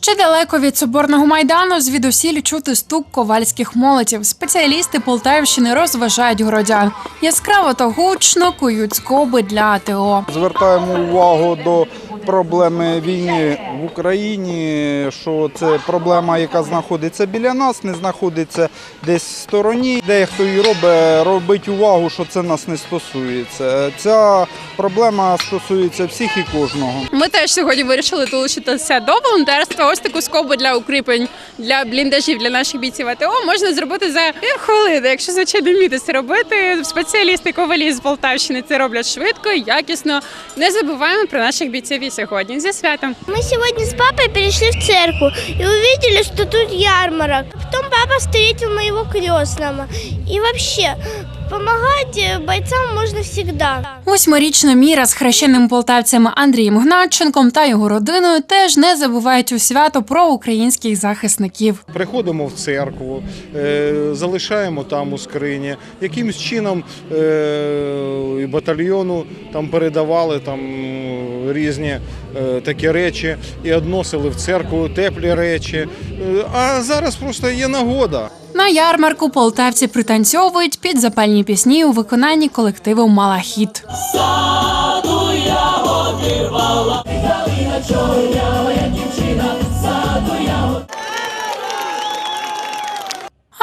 Ще далеко від соборного майдану звідусіль чути стук ковальських молотів. Спеціалісти Полтавщини розважають городян. Яскраво та гучно кують скоби для АТО. Звертаємо увагу до проблеми війни в Україні, що це проблема, яка знаходиться біля нас, не знаходиться десь в стороні. Дехто і робить, робить увагу, що це нас не стосується. Ця проблема стосується всіх і кожного. Ми теж сьогодні вирішили долучитися до волонтерства. Ось таку скобу для укріплень для бліндажів для наших бійців АТО можна зробити за хвилини. Якщо звичайно вміти це робити, спеціалісти ковалі з Полтавщини це роблять швидко, якісно. Не забуваємо про наших бійців і сьогодні. Зі святом. Мы сегодня с папой перешли в церковь и увидели, что тут ярмарок. Потом папа встретил моего крестного. И вообще, помогать бойцям можна завжди. Восьмирічна Міра з хрещеним полтавцем Андрієм Гнатченком та його родиною теж не забувають у свято про українських захисників. Приходимо в церкву, е, залишаємо там у скрині. Якимось чином е, батальйону там передавали там різні е, такі речі і односили в церкву теплі речі. Е, А зараз просто є нагода. На ярмарку полтавці пританцьовують під запальні пісні у виконанні колективу Малахіт.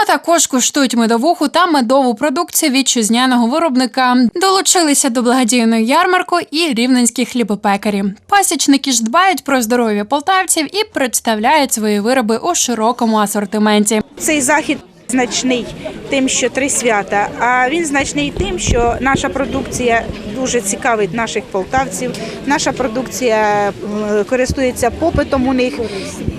Також куштують медовуху та медову продукцію вітчизняного виробника. Долучилися до благодійної ярмарку і рівненські хлібопекарі. Пасічники ж дбають про здоров'я полтавців і представляють свої вироби у широкому асортименті. Цей захід значний тим, що три свята. А він значний тим, що наша продукція дуже цікавить наших полтавців. Наша продукція користується попитом у них.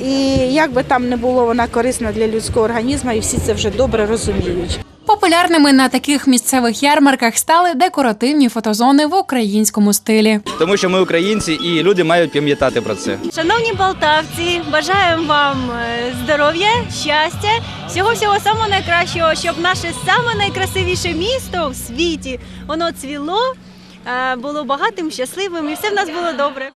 І як би там не було, вона корисна для людського організму, і всі це вже добре розуміють. Популярними на таких місцевих ярмарках стали декоративні фотозони в українському стилі. тому що ми українці і люди мають пам'ятати про це. Шановні полтавці, бажаємо вам е, здоров'я, щастя, всього всього самого найкращого, щоб наше саме найкрасивіше місто в світі воно цвіло, е, було багатим, щасливим і все в нас було добре.